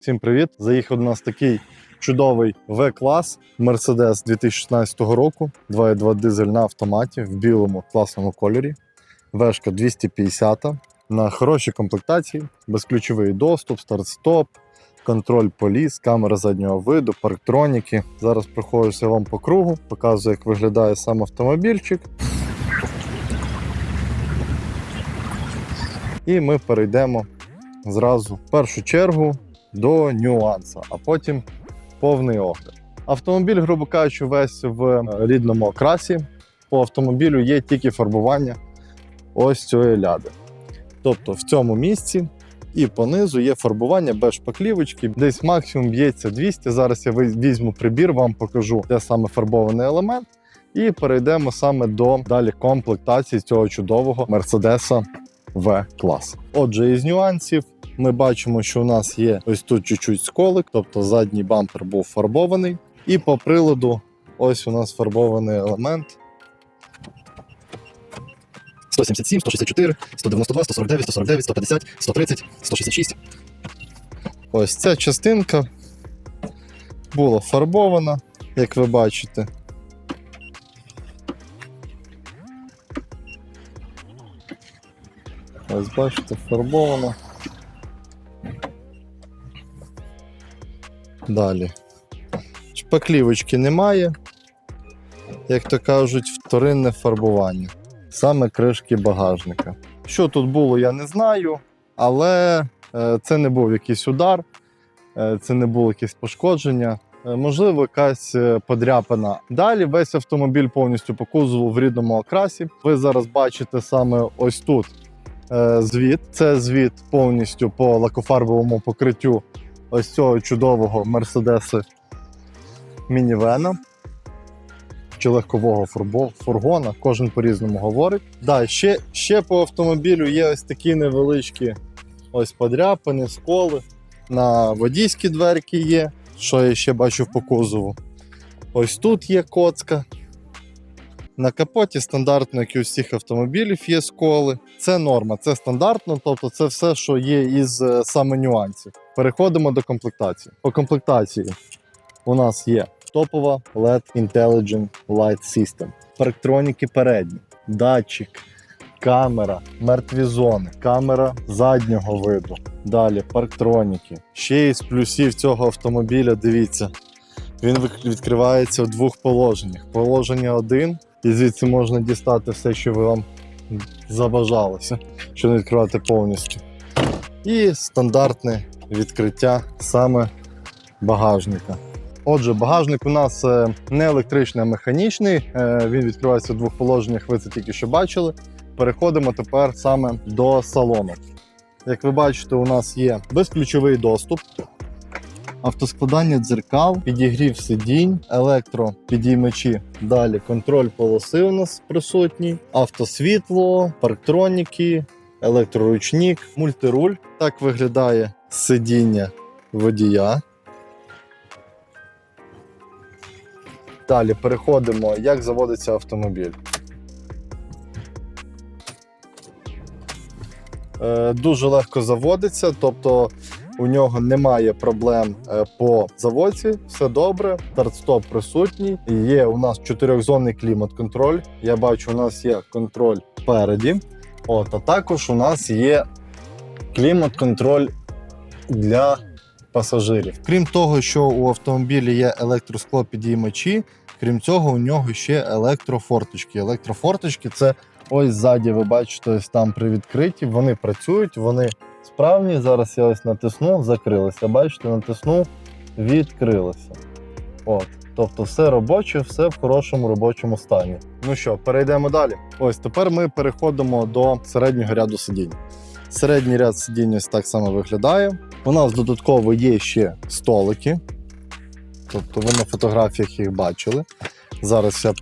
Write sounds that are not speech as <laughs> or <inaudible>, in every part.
Всім привіт! Заїхав до нас такий чудовий В-клас Mercedes 2016 року. 2.2 дизель на автоматі в білому класному кольорі. Вешка 250 на хорошій комплектації, безключовий доступ, старт-стоп, контроль поліс, камера заднього виду, парктроніки. Зараз проходжуся вам по кругу, показую, як виглядає сам автомобільчик. І ми перейдемо зразу в першу чергу до нюанса, а потім повний огляд. Автомобіль, грубо кажучи, весь в е, рідному окрасі. По автомобілю є тільки фарбування ось цієї ляди. Тобто в цьому місці і понизу є фарбування без шпаклівочки. Десь максимум б'ється 200. Зараз я візьму прибір, вам покажу, де саме фарбований елемент. І перейдемо саме до далі комплектації цього чудового Мерседеса В клас. Отже, із нюансів ми бачимо, що у нас є ось тут чуть-чуть сколик, тобто задній бампер був фарбований. І по приладу, ось у нас фарбований елемент. 177, 164, 192, 149, 149, 150, 130, 166. Ось ця частинка була фарбована, як ви бачите. Ось бачите, фарбована. Далі. Шпаклівочки немає. Як то кажуть, вторинне фарбування. Саме кришки багажника. Що тут було, я не знаю, але е, це не був якийсь удар, е, це не було якесь пошкодження. Е, Можливо, якась подряпина. Далі весь автомобіль повністю по кузову в рідному окрасі. Ви зараз бачите саме ось тут звіт. Це звіт повністю по лакофарбовому покриттю ось цього чудового Мерседеса мінівена чи легкового фургона. Кожен по-різному говорить. Да, ще, ще по автомобілю є ось такі невеличкі ось подряпини, сколи. На водійські дверки є, що я ще бачу по кузову. Ось тут є коцка. На капоті стандартно, як і у всіх автомобілів, є сколи. Це норма, це стандартно, тобто це все, що є із е, саме нюансів. Переходимо до комплектації. По комплектації у нас є топова LED Intelligent Light System, парктроніки передні, датчик, камера, мертві зони, камера заднього виду. Далі парктроніки. Ще із плюсів цього автомобіля, дивіться, він відкривається в двох положеннях. Положення один, і звідси можна дістати все, що ви вам забажалося, що не відкривати повністю. І стандартне відкриття саме багажника. Отже, багажник у нас е, не електричний, а механічний. Е, Він відкривається в двох положеннях, ви це тільки що бачили. Переходимо тепер саме до салону. Як ви бачите, у нас є безключовий доступ, автоскладання дзеркал, підігрів сидінь, електропідіймачі. Далі контроль полоси у нас присутній, автосвітло, парктроніки, електроручник, мультируль. Так виглядає сидіння водія. Далі переходимо, як заводиться автомобіль. Е, Дуже легко заводиться, тобто у нього немає проблем е, по заводці, все добре. Старт-стоп присутній. Є у нас чотирьохзонний клімат-контроль. Я бачу, у нас є контроль спереді. От, а також у нас є клімат-контроль для пасажирів. Крім того, що у автомобілі є електросклопідіймачі, крім цього, у нього ще електрофорточки. Електрофорточки це ось ззаді, ви бачите, ось там при відкритті. Вони працюють, вони справні. Зараз я ось натисну, закрилися. Бачите, натисну, відкрилися. От. Тобто все робоче, все в хорошому робочому стані. Ну що, перейдемо далі. Ось тепер ми переходимо до середнього ряду сидінь. Середній ряд сидінь ось так само виглядає. У нас додатково є ще столики. Тобто ви на фотографіях їх бачили. Зараз я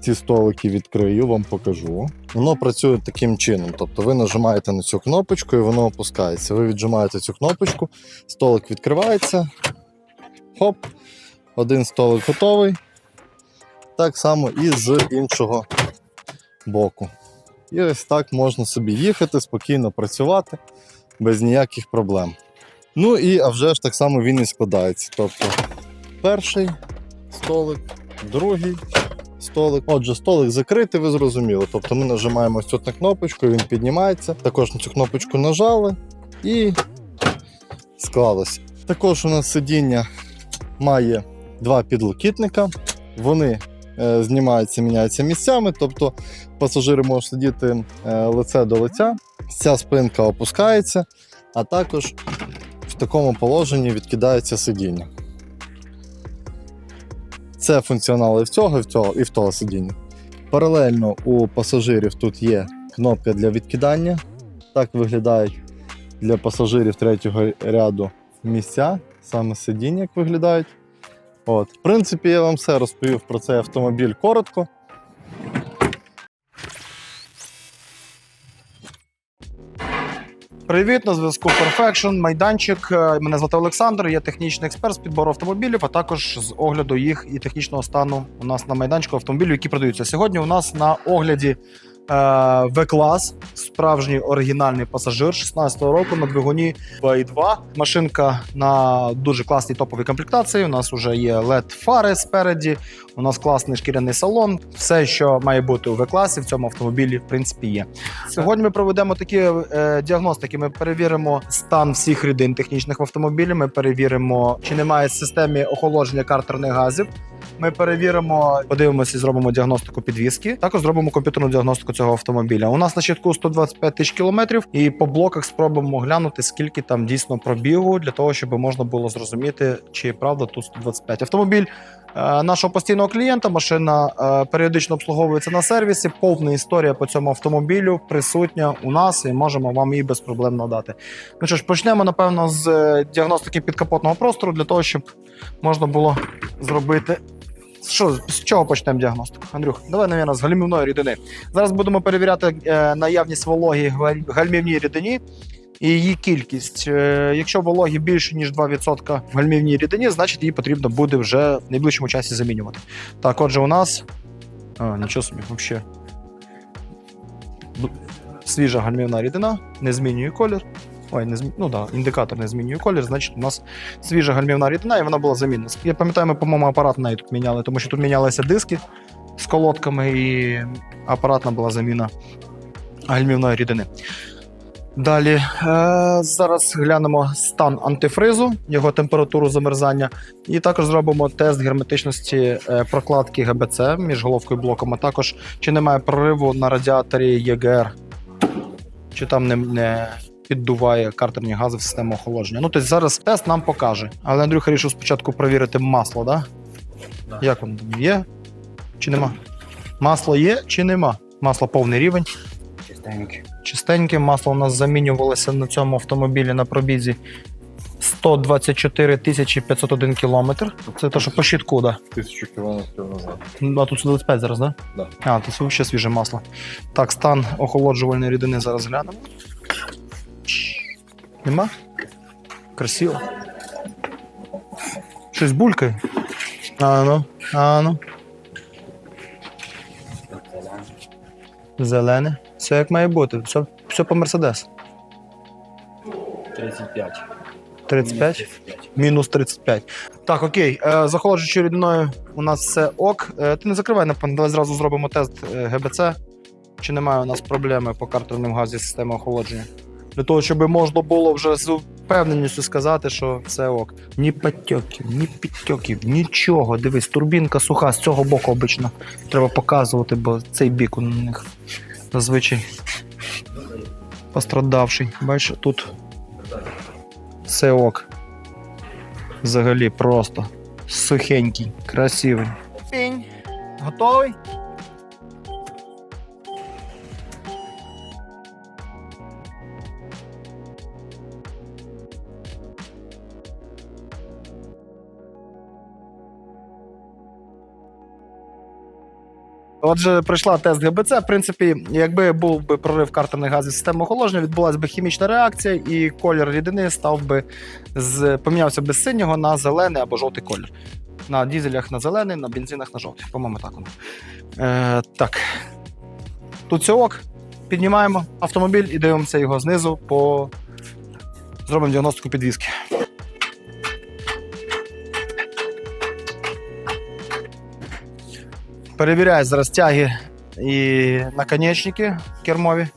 ці столики відкрию, вам покажу. Воно працює таким чином. Тобто ви нажимаєте на цю кнопочку і воно опускається. Ви віджимаєте цю кнопочку, столик відкривається. Хоп, один столик готовий. Так само і з іншого боку. І ось так можна собі їхати, спокійно працювати без ніяких проблем. Ну і а вже ж так само він і складається. Тобто перший столик, другий столик. Отже, столик закритий, ви зрозуміли. Тобто ми нажимаємо ось на кнопочку, він піднімається. Також на цю кнопочку нажали і склалося. Також у нас сидіння має два підлокітника. Вони е, знімаються, міняються місцями, тобто пасажири можуть сидіти е, лице до лиця. Ця спинка опускається, а також в такому положенні відкидається сидіння. Це функціонал і в цього, і в цього, і в того сидіння. Паралельно у пасажирів тут є кнопка для відкидання. Так виглядають для пасажирів третього ряду місця, саме сидіння, як виглядають. От. В принципі, я вам все розповів про цей автомобіль коротко. Привіт, на зв'язку Perfection, майданчик. Е, Мене звати Олександр, я технічний експерт з підбору автомобілів, а також з огляду їх і технічного стану у нас на майданчику автомобілів, які продаються. Сьогодні у нас на огляді е, V-клас, справжній оригінальний пасажир 16-го року на двигуні V2. Машинка на дуже класній топовій комплектації. У нас вже є LED-фари спереді, у нас класний шкіряний салон. Все, що має бути у V-класі, в цьому автомобілі, в принципі, є. Сьогодні ми проведемо такі е, діагностики. Ми перевіримо стан всіх рідин технічних в автомобілі. Ми перевіримо, чи немає в системі охолодження картерних газів. Ми перевіримо, подивимося зробимо діагностику підвіски. Також зробимо комп'ютерну діагностику цього автомобіля. У нас на щитку 125 тисяч кілометрів, і по блоках спробуємо глянути, скільки там дійсно пробігу, для того, щоб можна було зрозуміти, чи правда тут 125. Автомобіль нашого постійного клієнта. Машина е, періодично обслуговується на сервісі. Повна історія по цьому автомобілю присутня у нас і можемо вам її без проблем надати. Ну що ж, почнемо напевно з е, діагностики підкапотного простору для того, щоб можна було зробити. Що з чого почнемо діагностику? Андрюх, давай, навіть, з гальмівної рідини. Зараз будемо перевіряти е, наявність вологі в гальмівній рідині і її кількість. Е, якщо вологі більше ніж 2% в гальмівній рідині, значить її потрібно буде вже в найближчому часі замінювати. Так, отже, у нас. А, нічого собі, взагалі. Свіжа гальмівна рідина, не змінює колір. Ой, не змі... ну да, індикатор не змінює колір, значить у нас свіжа гальмівна рідина, і вона була замінена. Я пам'ятаю, ми, по-моєму, апарат на неї тут міняли, тому що тут мінялися диски з колодками, і апаратна була заміна гальмівної рідини. Далі е, зараз глянемо стан антифризу, його температуру замерзання, і також зробимо тест герметичності е, прокладки ГБЦ між головкою і блоком, а також чи немає прориву на радіаторі ЄГР, чи там не, не піддуває картерні гази в систему охолодження. Ну, тобто зараз тест нам покаже. Але Андрюха вирішив спочатку перевірити масло, да? Да. Як воно є? Чи нема? Масло є чи нема? Масло повний рівень. Чистенький. Чистеньке масло у нас замінювалося на цьому автомобілі на пробізі 124 тисячі 501 кілометр. Це те, що по щитку, да. Тисячу кілометрів назад. Ну, А тут 125 зараз, да? Да. А, тут взагалі свіже масло. Так, стан охолоджувальної рідини зараз глянемо. Нема? Красиво. Щось булькає. А ну, а ну. Зелене. Все як має бути. Все, все по Мерседес. 35. 35? Мінус 35. Так, окей. Е, з охолоджуючою рідиною у нас все ок. Е, ти не закривай, напевно, давай зразу зробимо тест е, ГБЦ. Чи немає у нас проблеми по картерним газі системи охолодження? Для того, щоб можна було вже з впевненістю сказати, що все ок. Ні потьоків, ні підтьоків, нічого. Дивись, турбінка суха з цього боку обично. Треба показувати, бо цей бік у них зазвичай пострадавший. Бачиш, тут все ок. Взагалі просто сухенький, красивий. Пінь. Готовий? Отже, пройшла тест ГБЦ. В принципі, якби був би прорив картерних газів системи охолодження, відбулася б хімічна реакція, і колір рідини став би з помінявся би з синього на зелений або жовтий колір. На дізелях на зелений, на бензинах на жовтий. По-моєму, так воно. Е, так. Тут все ок. Піднімаємо автомобіль і дивимося його знизу по Зробимо діагностику підвіски. Перевіряю зараз тяги і наконечники кермові,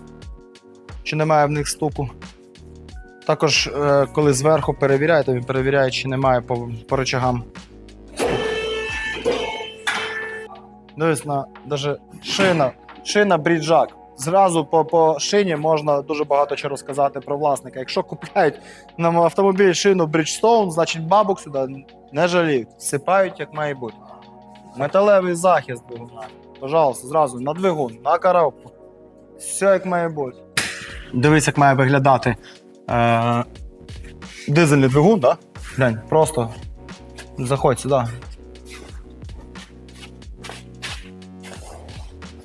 чи немає в них стуку. Також, е, коли зверху перевіряєте, він перевіряє, чи немає по, по рычагам. Дивись на шина, шина бріджак. Зразу по, по шині можна дуже багато чого розказати про власника. Якщо купляють на автомобіль шину Bridgestone, значить бабок сюди не жаліють. Сипають, як має бути. Металевий захист двигуна. Пожалуйста, зразу на двигун, на коробку. Все як має бути. Дивись, як має виглядати е- дизельний двигун? Да? Глянь, просто заходь сюди.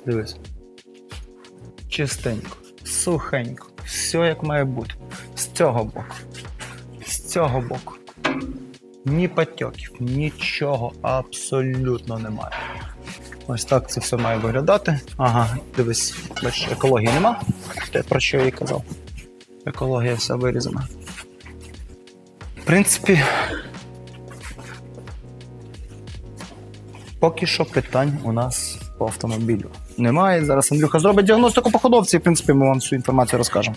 Дивись. Чистенько, сухенько, все як має бути. З цього боку. З цього боку. Ні потьоків, нічого абсолютно немає. Ось так це все має виглядати. Ага, дивись, бачиш, екології нема. Те, про що я і казав. Екологія вся вирізана. В принципі, поки що питань у нас по автомобілю немає. Зараз Андрюха зробить діагностику по ходовці, і в принципі ми вам всю інформацію розкажемо.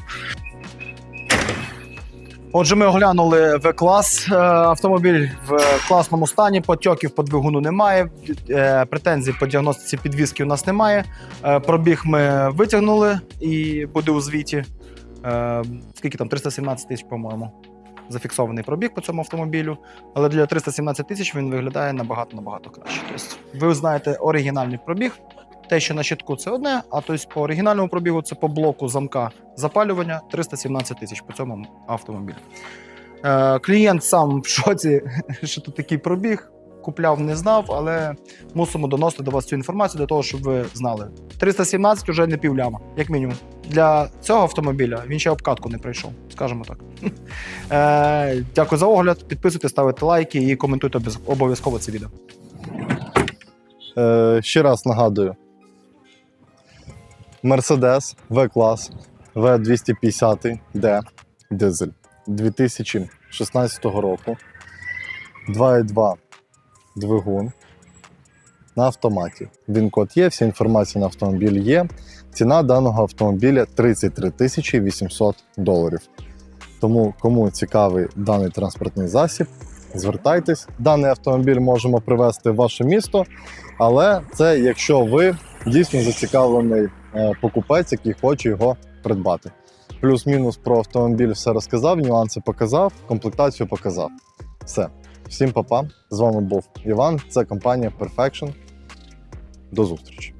Отже, ми оглянули В-клас е, автомобіль в класному стані, потьоків по двигуну немає, е, претензій по діагностиці підвіски у нас немає. Е, Пробіг ми витягнули і буде у звіті. Скільки там? 317 тисяч, по-моєму. Зафіксований пробіг по цьому автомобілю, але для 317 тисяч він виглядає набагато набагато краще. Тобто, ви знаєте оригінальний пробіг. Те, що на щитку це одне, а тобто по оригінальному пробігу це по блоку замка запалювання 317 тисяч по цьому автомобілю. Е, клієнт сам в шоці, <laughs> що тут такий пробіг. Купляв, не знав, але мусимо доносити до вас цю інформацію для того, щоб ви знали. 317 вже не півляма, як мінімум. Для цього автомобіля він ще обкатку не пройшов, скажімо так. <laughs> Е, дякую за огляд. Підписуйтесь, ставте лайки і коментуйте обов'язково це відео. Е, ще раз нагадую: Mercedes V-клас V250 D дизель 2016 року. 2,2 двигун на автоматі. Він код є, вся інформація на автомобіль є. Ціна даного автомобіля 33 тисячі 800 доларів. Тому, кому цікавий даний транспортний засіб, звертайтесь. Даний автомобіль можемо привезти в ваше місто, але це якщо ви дійсно зацікавлений покупець, який хоче його придбати. Плюс-мінус про автомобіль все розказав, нюанси показав, комплектацію показав. Все. Всім па-па. З вами був Іван. Це компанія Perfection. До зустрічі.